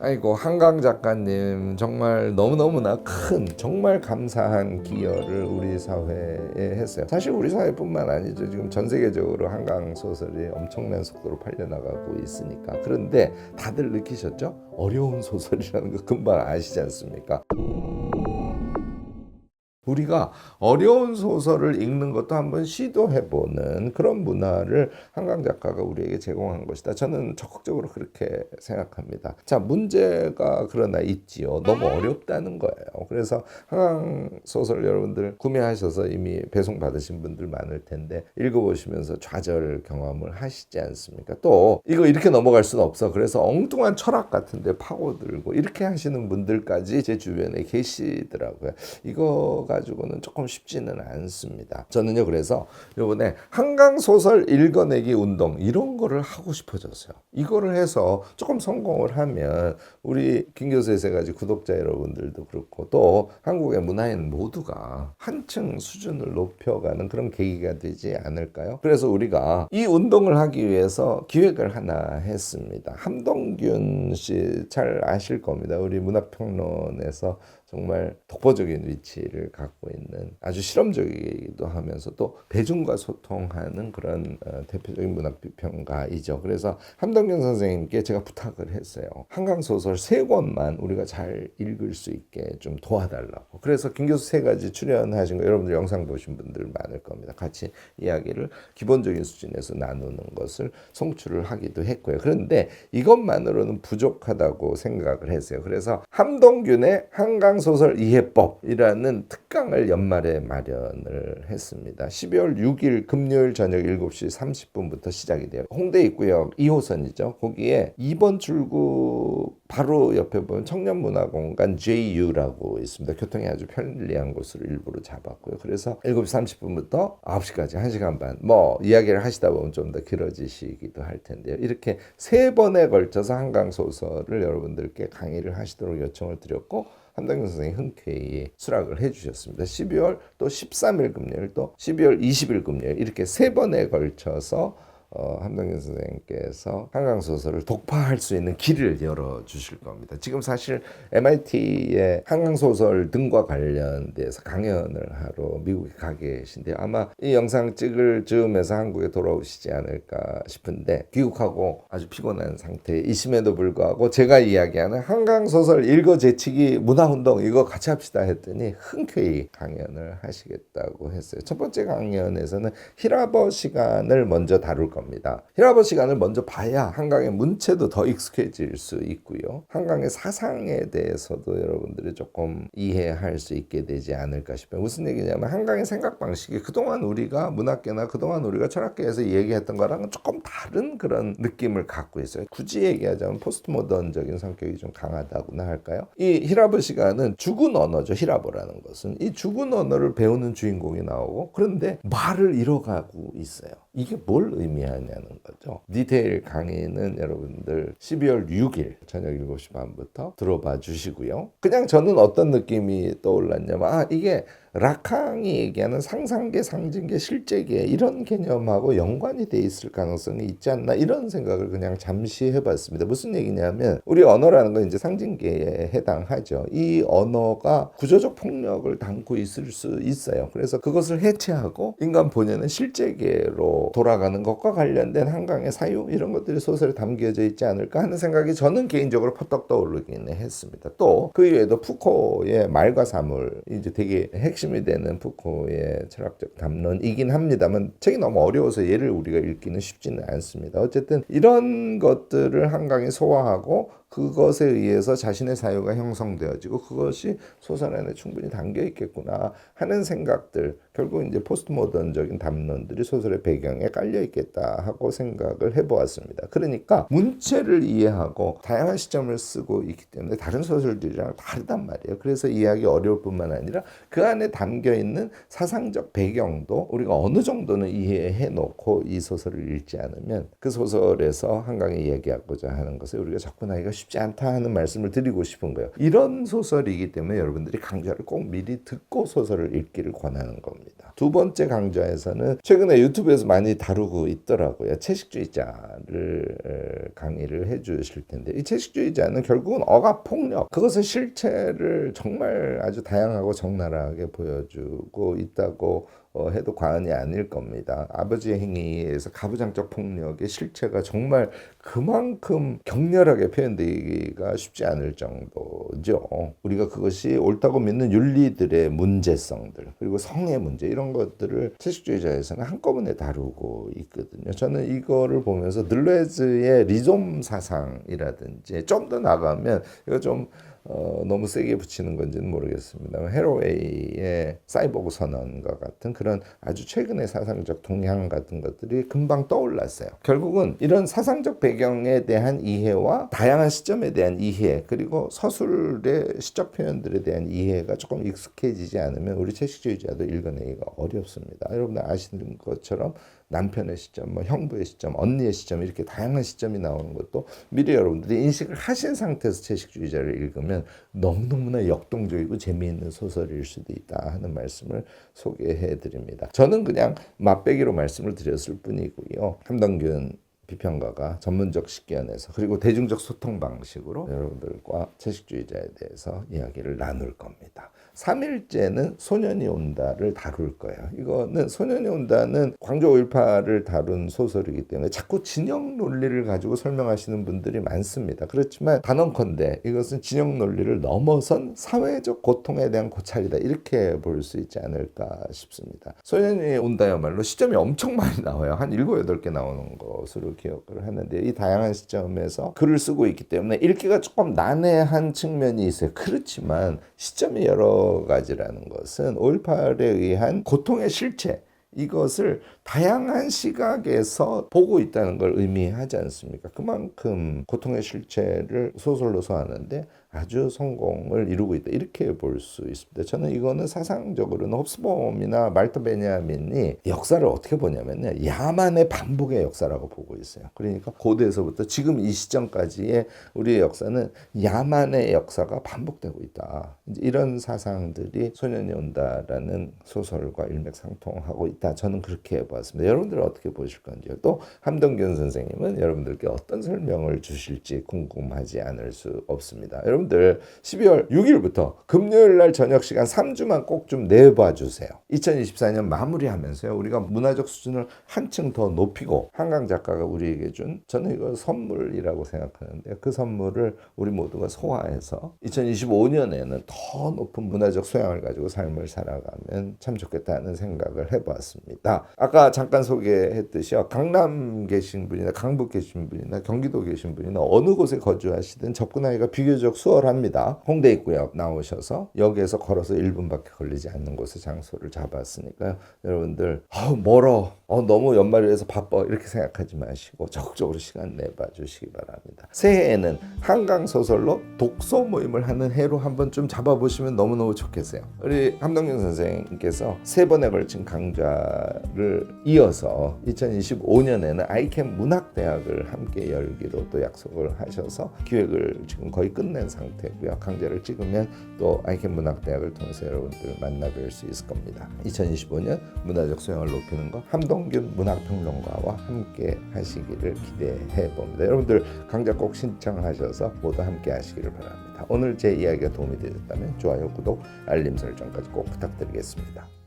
아이고 한강 작가님 정말 너무너무나 큰 정말 감사한 기여를 우리 사회에 했어요. 사실 우리 사회뿐만 아니죠. 지금 전 세계적으로 한강 소설이 엄청난 속도로 팔려나가고 있으니까. 그런데 다들 느끼셨죠? 어려운 소설이라는 거 금방 아시지 않습니까? 우리가 어려운 소설을 읽는 것도 한번 시도해보는 그런 문화를 한강 작가가 우리에게 제공한 것이다. 저는 적극적으로 그렇게 생각합니다. 자, 문제가 그러나 있지요. 너무 어렵다는 거예요. 그래서 한강 소설 여러분들 구매하셔서 이미 배송 받으신 분들 많을 텐데 읽어보시면서 좌절 경험을 하시지 않습니까? 또 이거 이렇게 넘어갈 수는 없어. 그래서 엉뚱한 철학 같은데 파고들고 이렇게 하시는 분들까지 제 주변에 계시더라고요. 이거 가 지고는 조금 쉽지는 않습니다. 저는요 그래서 이번에 한강 소설 읽어내기 운동 이런 거를 하고 싶어졌어요. 이거를 해서 조금 성공을 하면 우리 김 교수의 세 가지 구독자 여러분들도 그렇고 또 한국의 문화인 모두가 한층 수준을 높여가는 그런 계기가 되지 않을까요? 그래서 우리가 이 운동을 하기 위해서 기획을 하나 했습니다. 함동균 씨 잘 아실 겁니다. 우리 문화평론에서 정말 독보적인 위치를 갖고 있는 아주 실험적이기도 하면서 또 대중과 소통하는 그런 어, 대표적인 문학비평가이죠. 그래서 함동균 선생님께 제가 부탁을 했어요. 한강 소설 세 권만 우리가 잘 읽을 수 있게 좀 도와달라고. 그래서 김 교수 세 가지 출연하신 거 여러분들 영상 보신 분들 많을 겁니다. 같이 이야기를 기본적인 수준에서 나누는 것을 송출을 하기도 했고요. 그런데 이것만으로는 부족하다고 생각을 했어요. 그래서 함동균의 한강 소설 이해법이라는 특강을 연말에 마련을 했습니다. 12월 6일 금요일 저녁 7시 30분부터 시작이 돼요. 홍대 입구역 2호선이죠. 거기에 2번 출구 바로 옆에 보면 청년문화공간 JU라고 있습니다. 교통이 아주 편리한 곳으로 일부러 잡았고요. 그래서 7시 30분부터 9시까지 1시간 반. 뭐 이야기를 하시다 보면 좀 더 길어지시기도 할 텐데요. 이렇게 세 번에 걸쳐서 한강 소설을 여러분들께 강의를 하시도록 요청을 드렸고 한당균 선생이 흔쾌히 수락을 해주셨습니다. 12월 또 13일 금요일 또 12월 20일 금요일 이렇게 세 번에 걸쳐서 어, 함동균 선생님께서 한강 소설을 독파할 수 있는 길을 열어 주실 겁니다. 지금 사실 MIT의 한강 소설 등과 관련돼서 강연을 하러 미국에 가 계신데요. 아마 이 영상 찍을 즈음에서 한국에 돌아오시지 않을까 싶은데 귀국하고 아주 피곤한 상태이심에도 불구하고 제가 이야기하는 한강 소설 읽어 제치기 문화 운동 이거 같이 합시다 했더니 흔쾌히 강연을 하시겠다고 했어요. 첫 번째 강연에서는 히라버 시간을 먼저 다룰 겁니다. 히라버 시간을 먼저 봐야 한강의 문체도 더 익숙해질 수 있고요. 한강의 사상에 대해서도 여러분들이 조금 이해할 수 있게 되지 않을까 싶어요. 무슨 얘기냐면 한강의 생각 방식이 그동안 우리가 문학계나 그동안 우리가 철학계에서 얘기했던 거랑은 조금 다른 그런 느낌을 갖고 있어요. 굳이 얘기하자면 포스트 모던적인 성격이 좀 강하다고나 할까요? 이 히라버 시간은 죽은 언어죠. 히라버라는 것은 이 죽은 언어를 배우는 주인공이 나오고 그런데 말을 잃어가고 있어요. 이게 뭘 의미 하냐는 거죠. 디테일 강의는 여러분들 12월 6일 저녁 7시 반부터 들어봐 주시고요. 그냥 저는 어떤 느낌이 떠올랐냐면 아 이게 라캉이 얘기하는 상상계, 상징계, 실제계 이런 개념하고 연관이 돼 있을 가능성이 있지 않나 이런 생각을 그냥 잠시 해봤습니다. 무슨 얘기냐면 우리 언어라는 건 이제 상징계에 해당하죠. 이 언어가 구조적 폭력을 담고 있을 수 있어요. 그래서 그것을 해체하고 인간 본연의 실제계로 돌아가는 것과 관련된 한강의 사유 이런 것들이 소설에 담겨져 있지 않을까 하는 생각이 저는 개인적으로 퍼떡 떠오르기는 했습니다. 또그 이외에도 푸코의 말과 사물 이제 되게 핵심 이 되는 푸코의 철학적 담론이긴 합니다만 책이 너무 어려워서 얘를 우리가 읽기는 쉽지는 않습니다. 어쨌든 이런 것들을 한강이 소화하고 그것에 의해서 자신의 사유가 형성되어지고 그것이 소설 안에 충분히 담겨 있겠구나 하는 생각들 결국 이제 포스트 모던적인 담론들이 소설의 배경에 깔려 있겠다 하고 생각을 해보았습니다. 그러니까 문체를 이해하고 다양한 시점을 쓰고 있기 때문에 다른 소설들이랑 다르단 말이에요. 그래서 이해하기 어려울 뿐만 아니라 그 안에 담겨 있는 사상적 배경도 우리가 어느 정도는 이해해 놓고 이 소설을 읽지 않으면 그 소설에서 한강이 얘기하고자 하는 것을 우리가 접근하기가 쉽지 않다 하는 말씀을 드리고 싶은 거예요. 이런 소설이기 때문에 여러분들이 강좌를 꼭 미리 듣고 소설을 읽기를 권하는 겁니다. 두 번째 강좌에서는 최근에 유튜브에서 많이 다루고 있더라고요. 채식주의자를 에, 강의를 해 주실 텐데 이 채식주의자는 결국은 억압 폭력 그것의 실체를 정말 아주 다양하고 적나라하게 보여주고 있다고 어, 해도 과언이 아닐 겁니다. 아버지의 행위에서 가부장적 폭력의 실체가 정말 그만큼 격렬하게 표현되기가 쉽지 않을 정도죠. 우리가 그것이 옳다고 믿는 윤리들의 문제성들 그리고 성의 문제 이런 것들을 채식주의자에서는 한꺼번에 다루고 있거든요. 저는 이거를 보면서 늘레즈의 리좀 사상이라든지 좀 더 나가면 이거 좀 어, 너무 세게 붙이는 건지는 모르겠습니다. 헤로웨이의 사이보그 선언과 같은 그런 아주 최근의 사상적 동향 같은 것들이 금방 떠올랐어요. 결국은 이런 사상적 배경에 대한 이해와 다양한 시점에 대한 이해 그리고 서술의 시적 표현들에 대한 이해가 조금 익숙해지지 않으면 우리 채식주의자도 읽어내기가 어렵습니다. 여러분들 아시는 것처럼 남편의 시점, 뭐 형부의 시점, 언니의 시점 이렇게 다양한 시점이 나오는 것도 미리 여러분들이 인식을 하신 상태에서 채식주의자를 읽으면 너무너무나 역동적이고 재미있는 소설일 수도 있다 하는 말씀을 소개해 드립니다. 저는 그냥 맛배기로 말씀을 드렸을 뿐이고요. 함덕균 비평가가 전문적 식견에서 그리고 대중적 소통 방식으로 여러분들과 채식주의자에 대해서 이야기를 나눌 겁니다. 3일째는 소년이 온다를 다룰 거예요. 이거는 소년이 온다는 광주 5.18을 다룬 소설이기 때문에 자꾸 진영 논리를 가지고 설명하시는 분들이 많습니다. 그렇지만 단언컨대 이것은 진영 논리를 넘어선 사회적 고통에 대한 고찰이다. 이렇게 볼 수 있지 않을까 싶습니다. 소년이 온다야말로 시점이 엄청 많이 나와요. 한 7, 8개 나오는 것으로 기억을 하는데 이 다양한 시점에서 글을 쓰고 있기 때문에 읽기가 조금 난해한 측면이 있어요. 그렇지만 시점이 여러 가지라는 것은 5.18에 의한 고통의 실체 이것을 다양한 시각에서 보고 있다는 걸 의미하지 않습니까? 그만큼 고통의 실체를 소설로 소하는데 아주 성공을 이루고 있다 이렇게 볼 수 있습니다. 저는 이거는 사상적으로는 홉스범이나 말터 베냐민이 역사를 어떻게 보냐면요 야만의 반복의 역사라고 보고 있어요. 그러니까 고대에서부터 지금 이 시점까지의 우리의 역사는 야만의 역사가 반복되고 있다. 이런 사상들이 소년이 온다라는 소설과 일맥상통하고 있다. 저는 그렇게 보았습니다. 여러분들은 어떻게 보실 건지요? 또 함동균 선생님은 여러분들께 어떤 설명을 주실지 궁금하지 않을 수 없습니다. 여러분 들 12월 6일부터 금요일 날 저녁 시간 3주만 꼭 좀 내봐 주세요. 2024년 마무리하면서요. 우리가 문화적 수준을 한층 더 높이고 한강 작가가 우리에게 준 저는 이거 선물이라고 생각하는데 그 선물을 우리 모두가 소화해서 2025년에는 더 높은 문화적 소양을 가지고 삶을 살아가면 참 좋겠다는 생각을 해보았습니다. 아까 잠깐 소개했듯이요. 강남 계신 분이나 강북 계신 분이나 경기도 계신 분이나 어느 곳에 거주하시든 접근하기가 비교적 수 월합니다. 홍대 입구역 나오셔서 역에서 걸어서 1분밖에 걸리지 않는 곳에 장소를 잡았으니까요. 여러분들 아 멀어 어, 너무 연말이라서 바빠 이렇게 생각하지 마시고 적극적으로 시간 내봐 주시기 바랍니다. 새해에는 한강 소설로 독서 모임을 하는 해로 한번 좀 잡아보시면 너무너무 좋겠어요. 우리 함동균 선생님께서 세 번에 걸친 강좌를 이어서 2025년에는 아이캠 문학대학을 함께 열기로 또 약속을 하셔서 기획을 지금 거의 끝낸 상 태고요. 강좌를 찍으면 또 아이캠 문학대학을 통해서 여러분들 만나뵐 수 있을 겁니다. 2025년 문화적 소양을 높이는 것 함동균 문학평론가와 함께 하시기를 기대해 봅니다. 여러분들 강좌 꼭 신청하셔서 모두 함께 하시기를 바랍니다. 오늘 제 이야기가 도움이 되셨다면 좋아요, 구독, 알림 설정까지 꼭 부탁드리겠습니다.